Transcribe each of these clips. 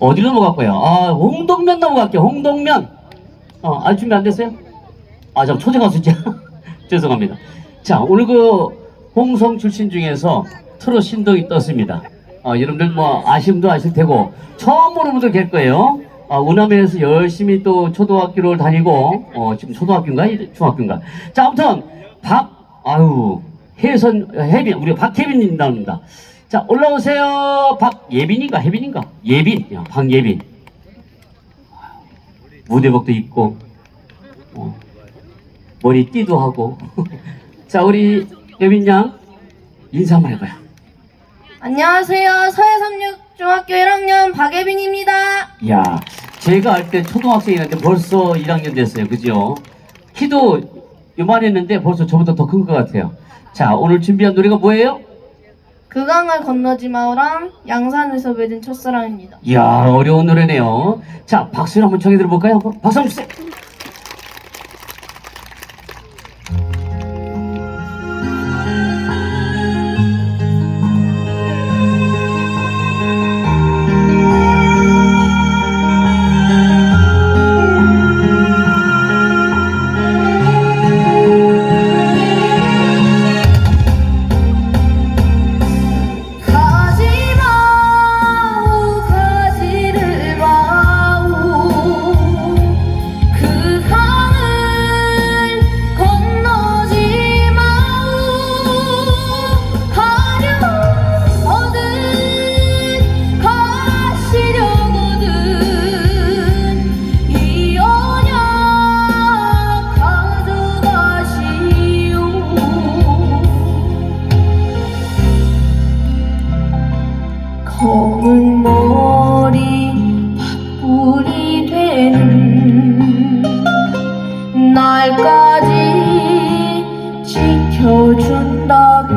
어디로 넘어갈까요? 아, 홍동면 넘어갈게요. 홍동면. 어, 아, 준비 안 됐어요? 아, 저 초대 가수죠? 죄송합니다. 자, 오늘 그 홍성 출신 중에서 트롯 신동이 떴습니다. 어, 여러분들 뭐 아시면도 아실 테고 처음 보는 분들 계실 거예요. 어, 우남에서 열심히 또 초등학교를 다니고 어, 지금 초등학교인가 중학교인가. 자, 아무튼 박 아유 혜선 혜빈 우리 박혜빈님 나옵니다. 자 올라오세요. 박예빈인가 혜빈인가 예빈 야, 박예빈 무대복도 입고 어, 머리띠도 하고 자 우리 예빈 양 인사 한번 해봐요. 안녕하세요. 서해삼육 중학교 1학년 박예빈입니다. 야, 제가 알 때 초등학생이었는데 벌써 1학년 됐어요. 그죠? 키도 요만했는데 벌써 저보다 더 큰 것 같아요. 자, 오늘 준비한 노래가 뭐예요? 그 강을 건너지 마오랑 양산에서 맺은 첫사랑입니다. 이야, 어려운 노래네요. 자, 박수를 한번 청해 들어볼까요? 박수 한번 주세요. 지켜준다고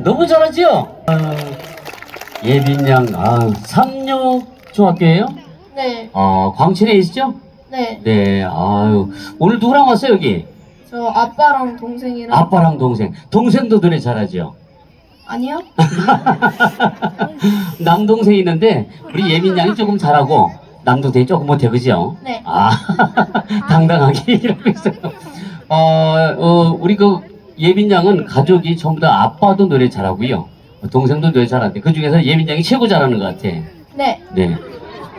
아, 너무 잘하지요? 아, 예빈 양, 아, 삼육 중학교예요 네, 아, 광천에 있죠? 네. 네, 아유. 오늘 누구랑 왔어요, 여기? 저 아빠랑 동생이랑 아빠랑 동생. 동생도 노래 잘하죠? 아니요? 남동생이 있는데, 우리 예민 양이 조금 잘하고, 남동생이 조금 못해, 그죠? 네. 아, 당당하게 이러고 있어요. 어, 어, 우리 그 예빈 양은 가족이 전부 다 아빠도 노래 잘하고요. 동생도 노래 잘하는데, 그 중에서 예빈 양이 최고 잘하는 것 같아. 네, 네.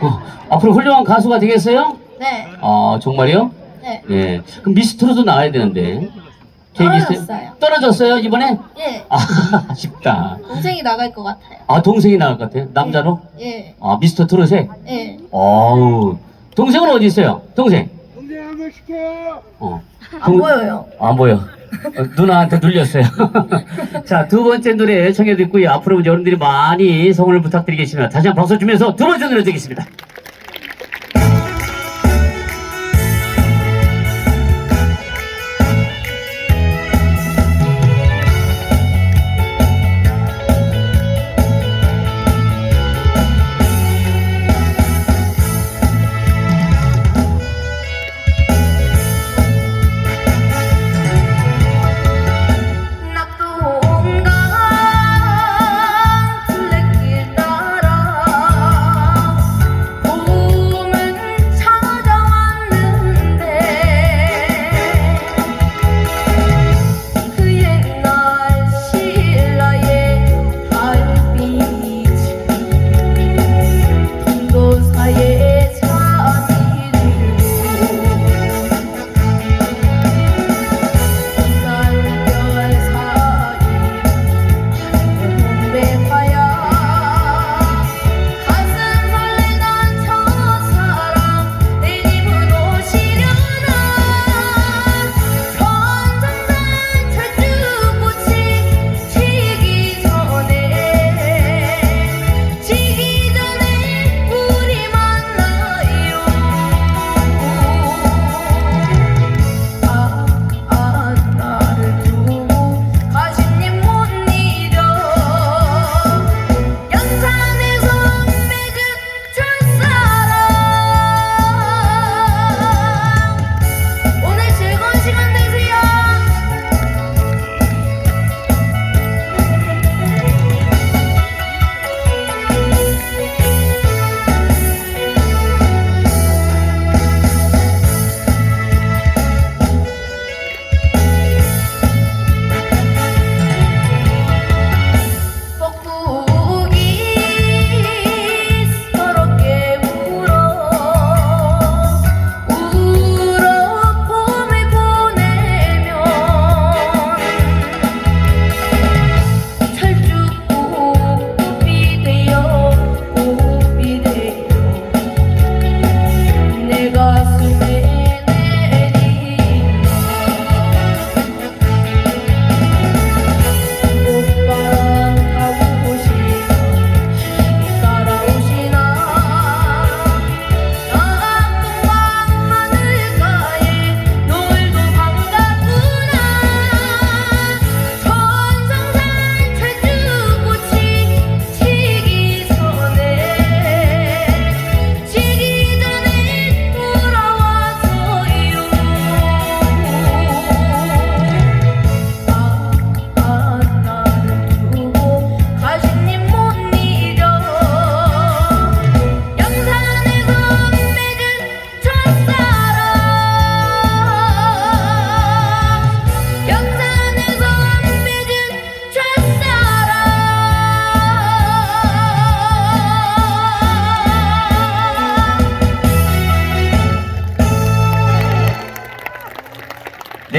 어, 앞으로 훌륭한 가수가 되겠어요? 네, 아, 정말요? 네. 네. 그럼 미스트로도 나와야 되는데. 떨어졌어요. 떨어졌어요, 이번에? 예, 아, 아쉽다. 동생이 나갈 것 같아요. 아, 동생이 나올 것 같아요? 남자로? 예, 아, 미스터 트롯에? 예. 어우. 동생은 어디 있어요? 동생? 동생 한번 시켜요. 어. 안 보여요. 안 보여. 어, 누나한테 눌렸어요. 자, 두 번째 노래 청해 듣고요. 앞으로 여러분들이 많이 성원을 부탁드리겠습니다. 다시 한 번 박수 주면서 두 번째 노래 듣겠습니다.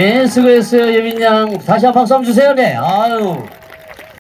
네, 수고했어요, 예빈 양. 다시 한번 박수 한번 주세요, 네. 아유.